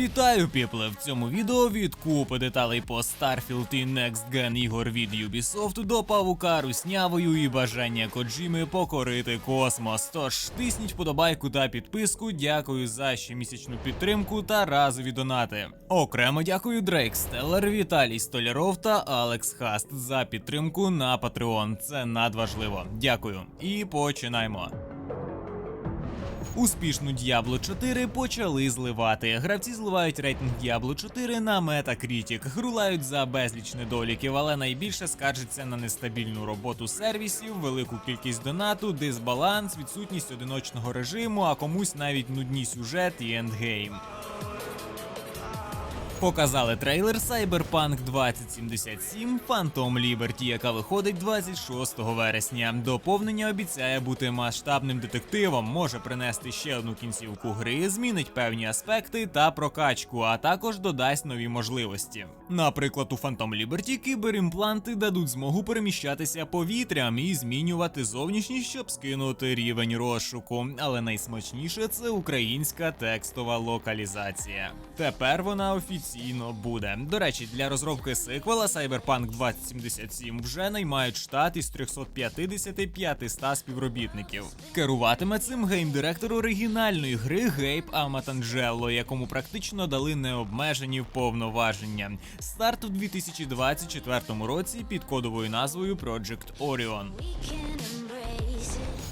Вітаю, піпле! В цьому відео від купи деталей по Starfield і Next Gen ігор від Ubisoft до павука руснявою і бажання Коджіми покорити космос. Тож тисніть вподобайку та підписку. Дякую за щомісячну підтримку та разові донати. Окремо дякую Дрейк Стеллер, Віталій Столяров та Алекс Хаст за підтримку на Patreon. Це надважливо. Дякую. І починаємо. Успішну Diablo 4 почали зливати. Гравці зливають рейтинг Diablo 4 на Metacritic, грулають за безліч недоліків, але найбільше скаржиться на нестабільну роботу сервісів, велику кількість донату, дисбаланс, відсутність одиночного режиму, а комусь навіть нудні сюжет і ендгейм. Показали трейлер Cyberpunk 2077 Phantom Liberty, яка виходить 26 вересня. Доповнення обіцяє бути масштабним детективом, може принести ще одну кінцівку гри, змінить певні аспекти та прокачку, а також додасть нові можливості. Наприклад, у Phantom Liberty кіберімпланти дадуть змогу переміщатися повітрям і змінювати зовнішність, щоб скинути рівень розшуку. Але найсмачніше це українська текстова локалізація. Тепер вона офіційно буде. До речі, для розробки сиквела Cyberpunk 2077 вже наймають штат із 350-500 співробітників. Керуватиме цим геймдиректор оригінальної гри Гейб Аматанджелло, якому практично дали необмежені повноваження. Старт у 2024 році під кодовою назвою Project Orion.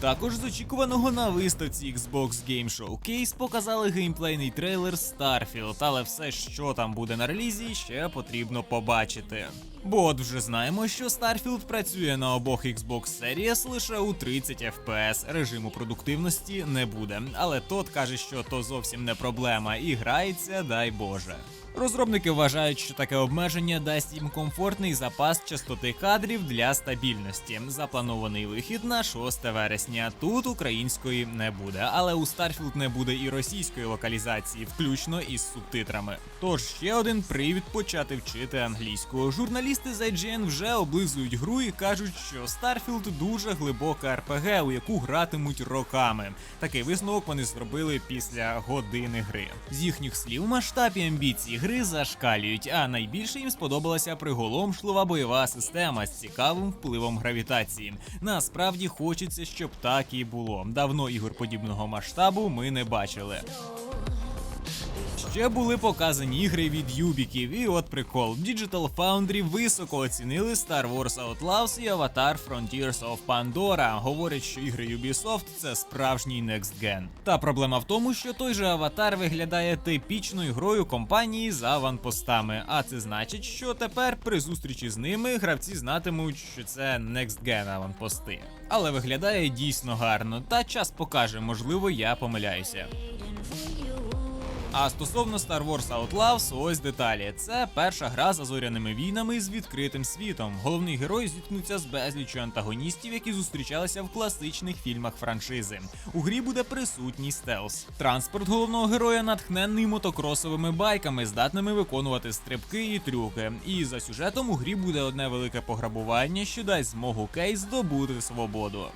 Також з очікуваного на виставці Xbox Game Showcase показали геймплейний трейлер Starfield, але все, що там буде на релізі, ще потрібно побачити. Бо от вже знаємо, що Starfield працює на обох Xbox Series лише у 30 FPS. Режиму продуктивності не буде. Але тот каже, що то зовсім не проблема, і грається, дай Боже. Розробники вважають, що таке обмеження дасть їм комфортний запас частоти кадрів для стабільності. Запланований вихід на 6 вересня. Тут української не буде, але у Starfield не буде і російської локалізації, включно із субтитрами. Тож ще один привід почати вчити англійську. Журналісти з IGN вже облизують гру і кажуть, що Starfield дуже глибока РПГ, у яку гратимуть роками. Такий висновок вони зробили після години гри. З їхніх слів, масштаб і амбіції гри зашкалюють, а найбільше їм сподобалася приголомшлива бойова система з цікавим впливом гравітації. Насправді хочеться, щоб так і було. Давно ігор подібного масштабу ми не бачили. Ще були показані ігри від Юбіків, і от прикол. Digital Foundry високо оцінили Star Wars Outlaws і Avatar Frontiers of Pandora. Говорять, що ігри Ubisoft це справжній Next Gen. Та проблема в тому, що той же Аватар виглядає типічною грою компанії з аванпостами. А це значить, що тепер при зустрічі з ними гравці знатимуть, що це Next Gen аванпости. Але виглядає дійсно гарно, та час покаже, можливо, я помиляюся. А стосовно Star Wars Outlaws, ось деталі. Це перша гра за зоряними війнами з відкритим світом. Головний герой зіткнуться з безліччю антагоністів, які зустрічалися в класичних фільмах франшизи. У грі буде присутній стелс. Транспорт головного героя натхненний мотокросовими байками, здатними виконувати стрибки і трюки. І за сюжетом у грі буде одне велике пограбування, що дасть змогу Кейс здобути свободу.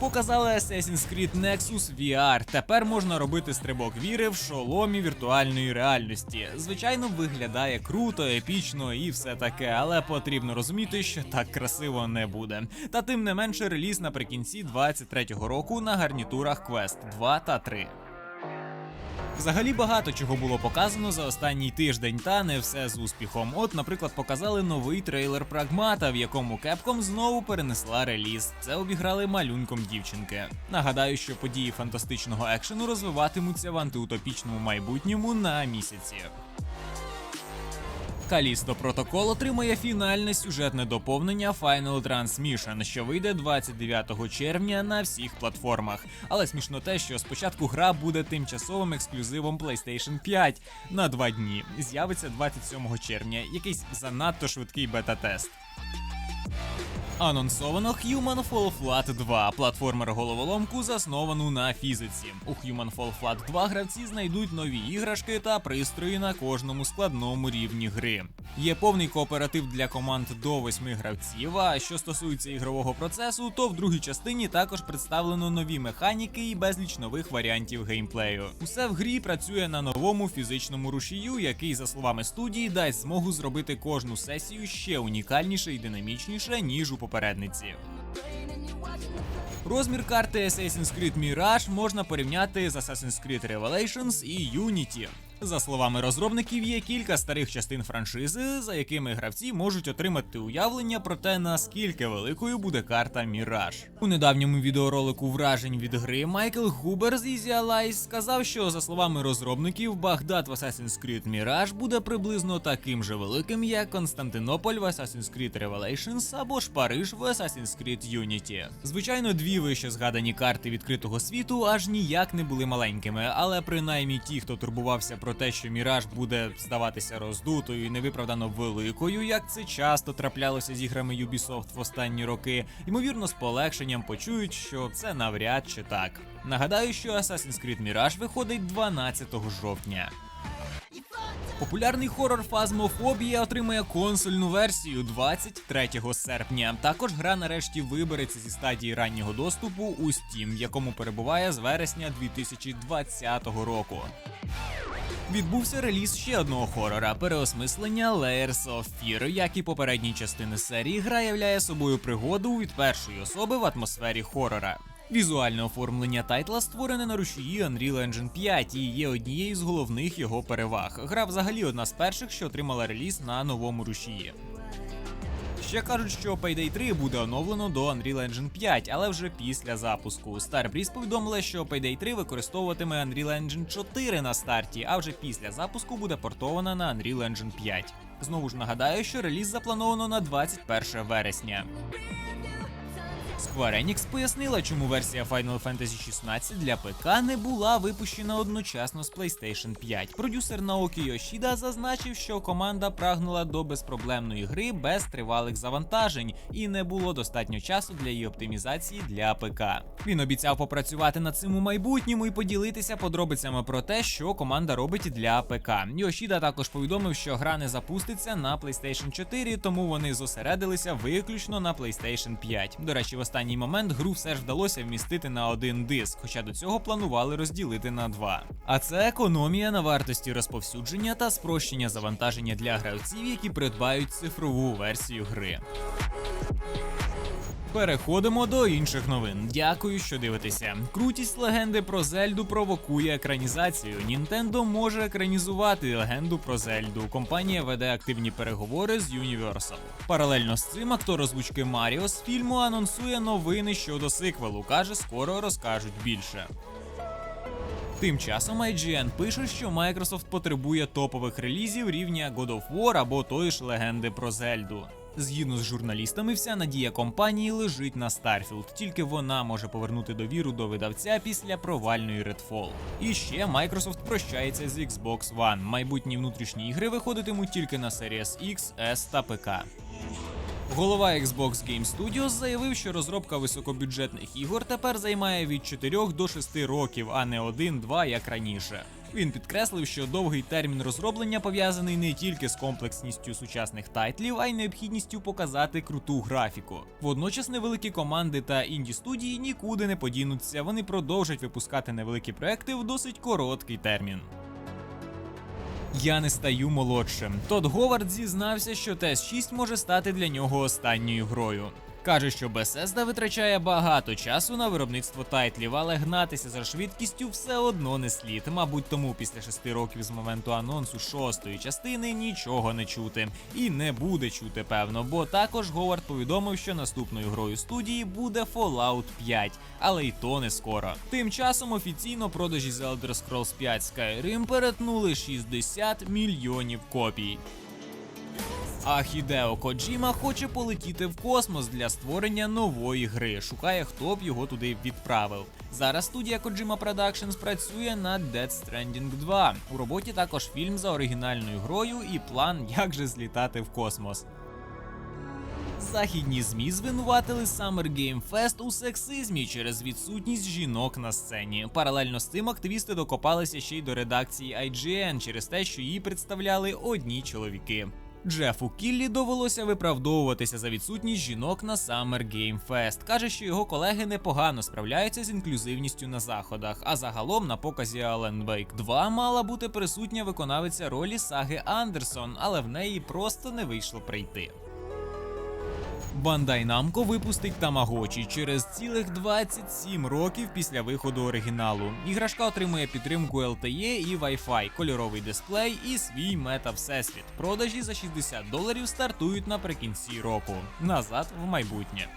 Показали Assassin's Creed Nexus VR. Тепер можна робити стрибок віри в шоломі віртуальної реальності. Звичайно, виглядає круто, епічно і все таке, але потрібно розуміти, що так красиво не буде. Та тим не менше, реліз наприкінці 23-го року на гарнітурах Quest 2 та 3. Взагалі багато чого було показано за останній тиждень, та не все з успіхом. От, наприклад, показали новий трейлер Прагмата, в якому Capcom знову перенесла реліз. Це обіграли малюнком дівчинки. Нагадаю, що події фантастичного екшену розвиватимуться в антиутопічному майбутньому на місяці. Калісто Протокол отримає фінальне сюжетне доповнення Final Transmission, що вийде 29 червня на всіх платформах. Але смішно те, що спочатку гра буде тимчасовим ексклюзивом PlayStation 5 на два дні. З'явиться 27 червня, якийсь занадто швидкий бета-тест. Анонсовано Human Fall Flat 2, платформер головоломку, засновану на фізиці. У Human Fall Flat 2 гравці знайдуть нові іграшки та пристрої на кожному складному рівні гри. Є повний кооператив для команд до восьми гравців. А що стосується ігрового процесу, то в другій частині також представлено нові механіки і безліч нових варіантів геймплею. Усе в грі працює на новому фізичному рушію, який, за словами студії, дасть змогу зробити кожну сесію ще унікальніше і динамічніше, ніж у попередниці. Розмір карти Assassin's Creed Mirage можна порівняти з Assassin's Creed Revelations і Unity. За словами розробників, є кілька старих частин франшизи, за якими гравці можуть отримати уявлення про те, наскільки великою буде карта Міраж. У недавньому відеоролику вражень від гри Майкл Губер з Easy Allies сказав, що за словами розробників, Багдад в Assassin's Creed Mirage буде приблизно таким же великим, як Константинополь в Assassin's Creed Revelations або ж Париж в Assassin's Creed Unity. Звичайно, дві вище згадані карти відкритого світу аж ніяк не були маленькими, але принаймні ті, хто турбувався про те, що Міраж буде здаватися роздутою і невиправдано великою, як це часто траплялося з іграми Ubisoft в останні роки, ймовірно, з полегшенням почують, що це навряд чи так. Нагадаю, що Assassin's Creed Mirage виходить 12 жовтня. Популярний хорор Фазмофобія отримає консольну версію 23 серпня. Також гра нарешті вибереться зі стадії раннього доступу у Steam, якому перебуває з вересня 2020 року. Відбувся реліз ще одного хорора переосмислення Layers of Fear. Як і попередні частини серії, гра являє собою пригоду від першої особи в атмосфері хорора. Візуальне оформлення тайтла створене на рушії Unreal Engine 5 і є однією з головних його переваг. Гра взагалі одна з перших, що отримала реліз на новому рушії. Ще кажуть, що Payday 3 буде оновлено до Unreal Engine 5, але вже після запуску. Starbreeze повідомила, що Payday 3 використовуватиме Unreal Engine 4 на старті, а вже після запуску буде портована на Unreal Engine 5. Знову ж нагадаю, що реліз заплановано на 21 вересня. Square Enix пояснила, чому версія Final Fantasy 16 для ПК не була випущена одночасно з PlayStation 5. Продюсер Наокі Йошіда зазначив, що команда прагнула до безпроблемної гри без тривалих завантажень і не було достатньо часу для її оптимізації для ПК. Він обіцяв попрацювати над цим у майбутньому і поділитися подробицями про те, що команда робить для ПК. Йошіда також повідомив, що гра не запуститься на PlayStation 4, тому вони зосередилися виключно на PlayStation 5. До речі, в останній момент гру все ж вдалося вмістити на один диск, хоча до цього планували розділити на два. А це економія на вартості розповсюдження та спрощення завантаження для гравців, які придбають цифрову версію гри. Переходимо до інших новин. Дякую, що дивитеся. Крутість легенди про Зельду провокує екранізацію. Нінтендо може екранізувати легенду про Зельду. Компанія веде активні переговори з Universal. Паралельно з цим актор озвучки Маріо з фільму анонсує новини щодо сиквелу. каже, скоро розкажуть більше. Тим часом IGN пише, що Microsoft потребує топових релізів рівня God of War або тої ж легенди про Зельду. Згідно з журналістами, вся надія компанії лежить на Starfield, тільки вона може повернути довіру до видавця після провальної Redfall. І ще Microsoft прощається з Xbox One. Майбутні внутрішні ігри виходитимуть тільки на Series X, S та ПК. Голова Xbox Game Studios заявив, що розробка високобюджетних ігор тепер займає від 4 до 6 років, а не 1-2, як раніше. Він підкреслив, що довгий термін розроблення пов'язаний не тільки з комплексністю сучасних тайтлів, а й необхідністю показати круту графіку. Водночас невеликі команди та інді студії нікуди не подінуться. Вони продовжать випускати невеликі проекти в досить короткий термін. Я не стаю молодшим. Тодд Говард зізнався, що TS6 може стати для нього останньою грою. Каже, що Bethesda витрачає багато часу на виробництво тайтлів, але гнатися за швидкістю все одно не слід. Мабуть, тому після шести років з моменту анонсу шостої частини нічого не чути. І не буде чути, певно, бо також Говард повідомив, що наступною грою студії буде Fallout 5, але й то не скоро. Тим часом офіційно продажі The Elder Scrolls 5 Skyrim перетнули 60 мільйонів копій. А Хідео Коджіма хоче полетіти в космос для створення нової гри. Шукає, хто б його туди відправив. Зараз студія Kojima Productions працює над Dead Stranding 2. У роботі також фільм за оригінальною грою і план, як же злітати в космос. західні змі звинуватили Summer Game Fest у сексизмі через відсутність жінок на сцені. Паралельно з цим активісти докопалися ще й до редакції IGN через те, що її представляли одні чоловіки. Джефу Кіллі довелося виправдовуватися за відсутність жінок на Summer Game Fest. Каже, що його колеги непогано справляються з інклюзивністю на заходах. А загалом на показі Alan Wake 2 мала бути присутня виконавиця ролі Саги Андерсон, але в неї просто не вийшло прийти. Bandai Namco випустить Тамагочі через цілих 27 років після виходу оригіналу. Іграшка отримує підтримку LTE і Wi-Fi, кольоровий дисплей і свій мета всесвіт. Продажі за 60 доларів стартують наприкінці року. Назад в майбутнє.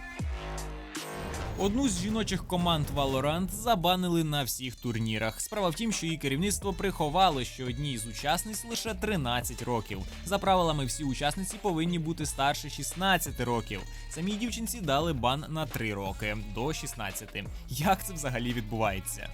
Одну з жіночих команд Valorant забанили на всіх турнірах. Справа в тім, що її керівництво приховало, що одній з учасниць лише 13 років. За правилами, всі учасниці повинні бути старше 16 років. Самій дівчинці дали бан на 3 роки до 16. Як це взагалі відбувається?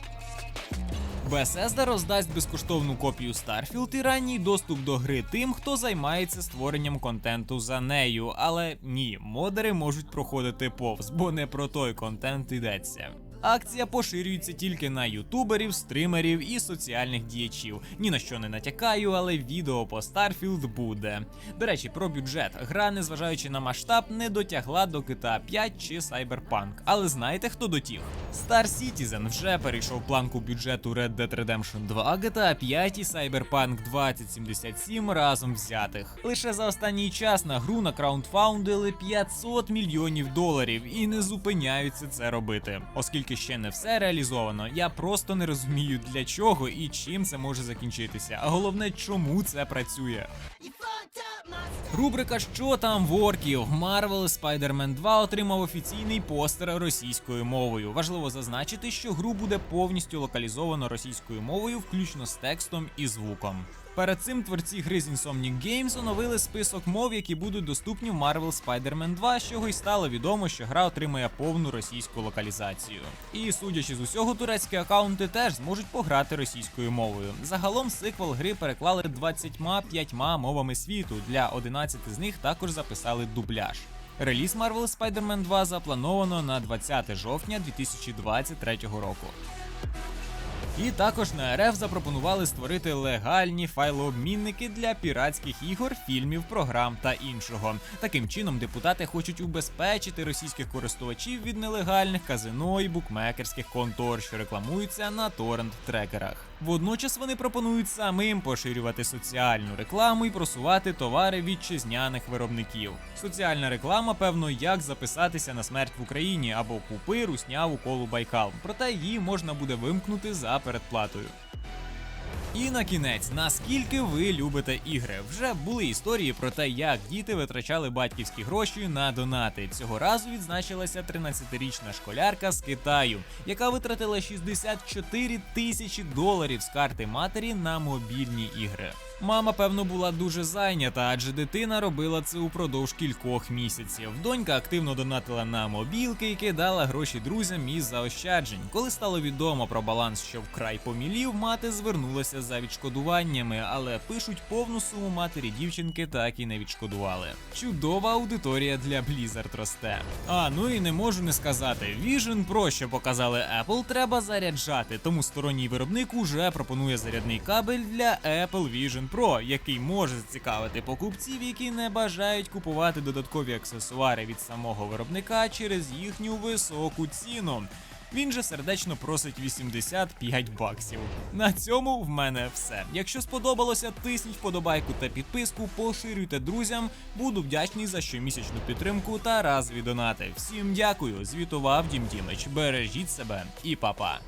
Bethesda роздасть безкоштовну копію Starfield і ранній доступ до гри тим, хто займається створенням контенту за нею. Але ні, модери можуть проходити повз, бо не про той контент йдеться. Акція поширюється тільки на ютуберів, стримерів і соціальних діячів. Ні на що не натякаю, але відео по Starfield буде. До речі, про бюджет. Гра, незважаючи на масштаб, не дотягла до GTA 5 чи Cyberpunk. Але знаєте, хто дотіг? Star Citizen вже перейшов планку бюджету Red Dead Redemption 2, GTA 5 і Cyberpunk 2077 разом взятих. Лише за останній час на гру накраудфаундили 500 мільйонів доларів і не зупиняються це робити. Оскільки ще не все реалізовано, я просто не розумію для чого і чим це може закінчитися. А головне, чому це працює. Рубрика Що там в орків? Marvel Spider-Man 2 отримав офіційний постер російською мовою. Важливо зазначити, що гру буде повністю локалізовано російською мовою, включно з текстом і звуком. Перед цим творці гри з Insomniac Games оновили список мов, які будуть доступні в Marvel Spider-Man 2, з чого й стало відомо, що гра отримає повну російську локалізацію. І судячи з усього, турецькі акаунти теж зможуть пограти російською мовою. Загалом сиквел гри переклали 25 мовами світу. Для 11 з них також записали дубляж. Реліз Marvel Spider-Man 2 заплановано на 20 жовтня 2023 року. І також на РФ запропонували створити легальні файлообмінники для піратських ігор, фільмів, програм та іншого. Таким чином, депутати хочуть убезпечити російських користувачів від нелегальних казино і букмекерських контор, що рекламуються на торрент-трекерах. Водночас вони пропонують самим поширювати соціальну рекламу і просувати товари вітчизняних виробників. Соціальна реклама, певно, як записатися на смерть в Україні або купи русняву колу Байкал. Проте її можна буде вимкнути за передплатою. І на кінець, наскільки ви любите ігри? Вже були історії про те, як діти витрачали батьківські гроші на донати. Цього разу відзначилася 13-річна школярка з Китаю, яка витратила 64 тисячі доларів з карти матері на мобільні ігри. Мама, певно, була дуже зайнята, адже дитина робила це упродовж кількох місяців. Донька активно донатила на мобілки і кидала гроші друзям із заощаджень. Коли стало відомо про баланс, що вкрай помілів, мати звернулася за відшкодуваннями, але пишуть повну суму матері дівчинки так і не відшкодували. Чудова аудиторія для Blizzard росте. А ну і не можу не сказати, Vision Pro, що показали Apple, треба заряджати, тому сторонній виробник уже пропонує зарядний кабель для Apple Vision Pro, який може зацікавити покупців, які не бажають купувати додаткові аксесуари від самого виробника через їхню високу ціну. Він же сердечно просить 85 баксів. На цьому в мене все. Якщо сподобалося, тисніть вподобайку та підписку, поширюйте друзям. Буду вдячний за щомісячну підтримку та разові донати. Всім дякую. Звітував Дім Дімич. Бережіть себе і па-па.